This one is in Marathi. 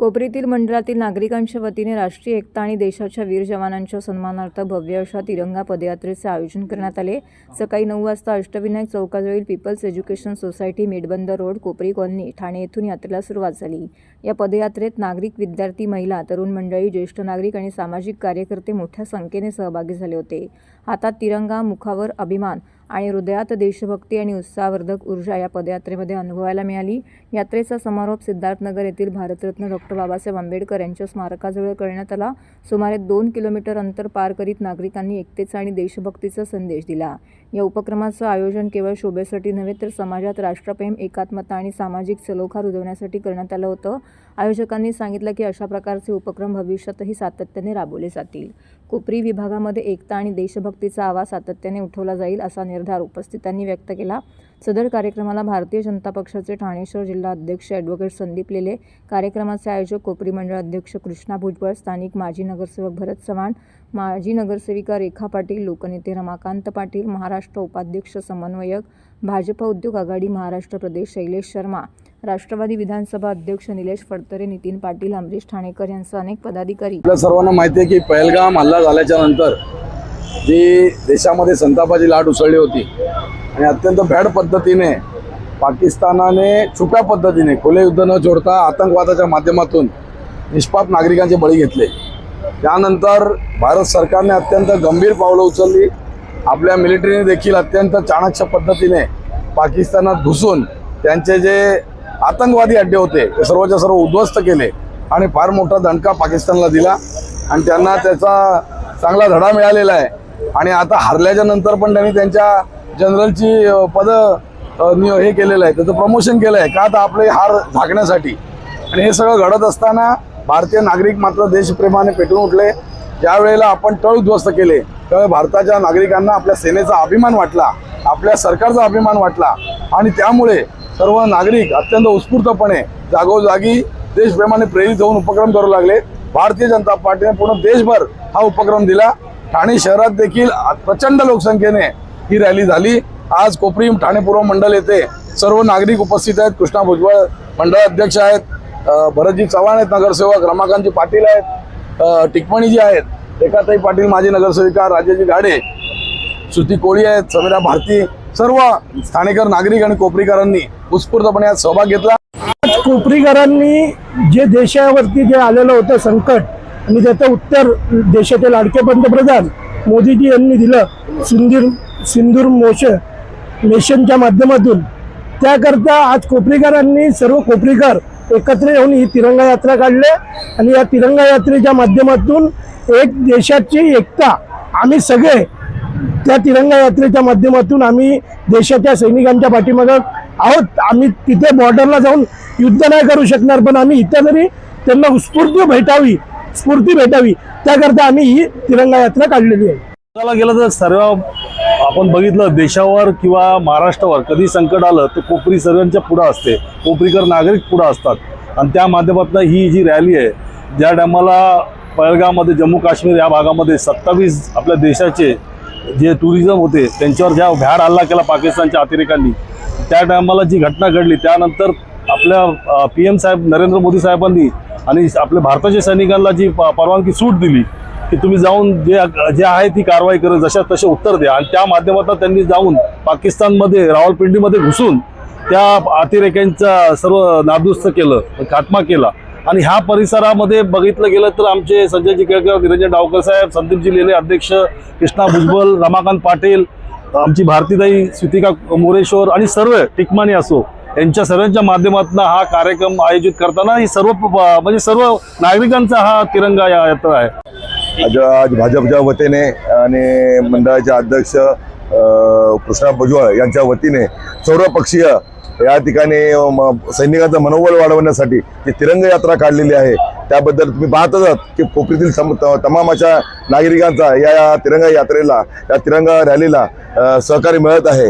कोपरीतील मंडळातील नागरिकांच्या वतीने राष्ट्रीय एकता आणि देशाच्या वीर जवानांच्या सन्मानार्थ भव्य अशा तिरंगा पदयात्रेचे आयोजन करण्यात आले. सकाळी नऊ वाजता अष्टविनायक चौकाजवळील people's education society मेडबंद road Kopri colony Thane येथून यात्रेला सुरुवात झाली. या पदयात्रेत नागरिक विद्यार्थी महिला तरुण मंडळी ज्येष्ठ नागरिक आणि सामाजिक कार्यकर्ते मोठ्या संख्येने सहभागी झाले होते. हातात तिरंगा मुखावर अभिमान आणि हृदयात देशभक्ती आणि उत्साहवर्धक ऊर्जा या पदयात्रेमध्ये अनुभवायला मिळाली. यात्रेचा समारोप सिद्धार्थनगर येथील भारतरत्न डॉक्टर बाबासाहेब आंबेडकर यांच्या स्मारकाजवळ करण्यात आला. सुमारे दोन किलोमीटर अंतर पार करीत नागरिकांनी एकतेचा आणि देशभक्तीचा संदेश दिला. या उपक्रमाचं आयोजन केवळ शोभेसाठी नव्हे तर समाजात राष्ट्रप्रेम एकात्मता आणि सामाजिक सलोखा रुजवण्यासाठी करण्यात आलं होतं. आयोजकांनी सांगितलं की अशा प्रकारचे उपक्रम भविष्यातही सातत्याने राबवले जातील. कोपरी विभागामध्ये एकता आणि देशभक्तीचा आवाज सातत्याने उठवला जाईल असा निर्धार उपस्थितांनी व्यक्त केला. सदर कार्यक्रमाला भारतीय जनता पक्षाचे ठाणे शहर जिल्हा अध्यक्ष ॲडव्होकेट संदीप लेले कार्यक्रमाचे आयोजक कोपरी मंडळ अध्यक्ष कृष्णा भुजबळ स्थानिक माजी नगरसेवक भरत चव्हाण माजी नगरसेविका रेखा पाटील लोकनेते रमाकांत पाटील महाराष्ट्र उपाध्यक्ष समन्वयक भाजप उद्योग आघाडी महाराष्ट्र प्रदेश शैलेश शर्मा राष्ट्रवादी विधानसभा अध्यक्ष निलेश फडतरे नितीन पाटील अमरीश ठाणेकर यांसह अनेक पदाधिकारी. आपल्या सर्वांना माहिती आहे की पहलगाम हल्ला झाल्याच्यानंतर जी देशामध्ये संतापाची लाट उसळली होती आणि अत्यंत भॅड पद्धतीने पाकिस्तानाने छुप्या पद्धतीने खुले युद्ध न जोडता आतंकवादाच्या माध्यमातून निष्पाप नागरिकांचे बळी घेतले. त्यानंतर भारत सरकारने अत्यंत गंभीर पावलं उचलली. आपल्या मिलिटरीने देखील अत्यंत चाणक्य पद्धतीने पाकिस्तानात घुसून त्यांचे जे आतंकवादी अड्डे होते ते सर्वच्या सर्व उद्ध्वस्त केले आणि फार मोठा दणका पाकिस्तानला दिला. आणि त्यांना त्याचा चांगला धडा मिळालेला आहे. आणि आता हरल्याच्या नंतर पण त्यांनी त्यांच्या जनरलची पदं हे केलेलं आहे त्याचं प्रमोशन केलं आहे का तर आपले हार झाकण्यासाठी? आणि हे सगळं घडत असताना भारतीय नागरिक मात्र देशप्रेमाने पेटून उठले. ज्या वेळेला आपण तळ उद्ध्वस्त केले त्यामुळे भारताच्या नागरिकांना आपल्या सेनेचा अभिमान वाटला आपल्या सरकारचा अभिमान वाटला. आणि त्यामुळे सर्व नागरिक अत्यंत उत्स्फूर्तपणे जागोजागी देशप्रेमाने प्रेरित होऊन उपक्रम करू लागले. भारतीय जनता पार्टीने पूर्ण देशभर हा उपक्रम दिला. ठाणे शहरात देखील प्रचंड लोकसंख्येने ही रॅली झाली. आज कोपरी ठाणे पूर्व मंडल येथे सर्व नागरिक उपस्थित आहेत. कृष्णा भुजबळ मंडळ अध्यक्ष आहेत. भरतजी चव्हाण आहेत नगरसेवक रमाकांतजी पाटील आहेत. टिकमणीजी आहेत. रेखाताई पाटील माजी नगरसेविका राजाजी गाडे श्रुती कोळी आहेत समीरा भारती सर्व स्थानिकर नागरिक आणि कोपरीकरांनी उत्स्फूर्तपणे यात सहभाग घेतला. आज कोपरीकरांनी जे देशावरती जे आलेलं होतं संकट आणि त्याचं उत्तर देशाचे लाडके पंतप्रधान मोदीजी यांनी दिलं सिंधूर सिंधूर मोश मिशनच्या माध्यमातून त्याकरता आज कोपरीकरांनी सर्व कोपरीकर एकत्र येऊन ही तिरंगा यात्रा काढले आणि या तिरंगा यात्रेच्या माध्यमातून एक देशाची एकता. आम्ही सगळे त्या तिरंगा यात्रेच्या माध्यमातून आम्ही देशाच्या सैनिकांच्या पाठीमागं आहोत. आम्ही तिथे बॉर्डरला जाऊन युद्ध नाही करू शकणार पण आम्ही इथं तरी त्यांना स्फूर्ती भेटावी स्फूर्ती भेटावी त्याकरता आम्ही ही तिरंगा यात्रा काढलेली आहे. बघायला गेलं तर सर्व आपण बघितलं देशावर किंवा महाराष्ट्रावर कधी संकट आलं तर कोपरी सर्वांच्या पुढं असते. कोपरीकर नागरिक पुढं असतात. आणि त्या माध्यमातून ही जी रॅली आहे ज्या टायमाला पहलगाममध्ये जम्मू काश्मीर या भागामध्ये सत्तावीस आपल्या देशाचे जे टुरिझम होते त्यांच्यावर ज्या भ्याड हल्ला केला पाकिस्तानच्या अतिरेकांनी त्या टायमाला जी घटना घडली त्यानंतर आपल्या पी एम साहेब नरेंद्र मोदी साहेबांनी आणि आपल्या भारताच्या सैनिकांना जी प- परवानगी सूट दिली की तुम्ही जाऊन जे जे आहे ती कारवाई करत जशा तसे उत्तर द्या. आणि त्या माध्यमातून त्यांनी जाऊन पाकिस्तानमध्ये रावलपिंडीमध्ये घुसून त्या अतिरेक्यांचा सर्व नादुरुस्त केलं खात्मा केला. आणि ह्या परिसरामध्ये बघितलं गेलं तर आमचे संजयजी केळकर निरंजन डावकर साहेब संदीपजी लेले अध्यक्ष कृष्णा भुजबल रमाकांत पाटील आमची भारतीताई स्वितिका मोरेश्वर आणि सर्व टिकमाणी असो यांच्या सर्वांच्या माध्यमातून हा कार्यक्रम आयोजित करताना ही सर्व म्हणजे सर्व नागरिकांचा हा तिरंगा या- यात्रा आहे. आज आज भाजपच्या वतीने आणि मंडळाचे अध्यक्ष कृष्णा भुजबळ यांच्या वतीने सर्वपक्षीय या ठिकाणी सैनिकांचं मनोबल वाढवण्यासाठी जी तिरंग यात्रा काढलेली आहे त्याबद्दल तुम्ही पाहतच आहात की कोपरीतील सम तमाम अशा नागरिकांचा या तिरंगा यात्रेला या तिरंगा रॅलीला सहकार्य मिळत आहे.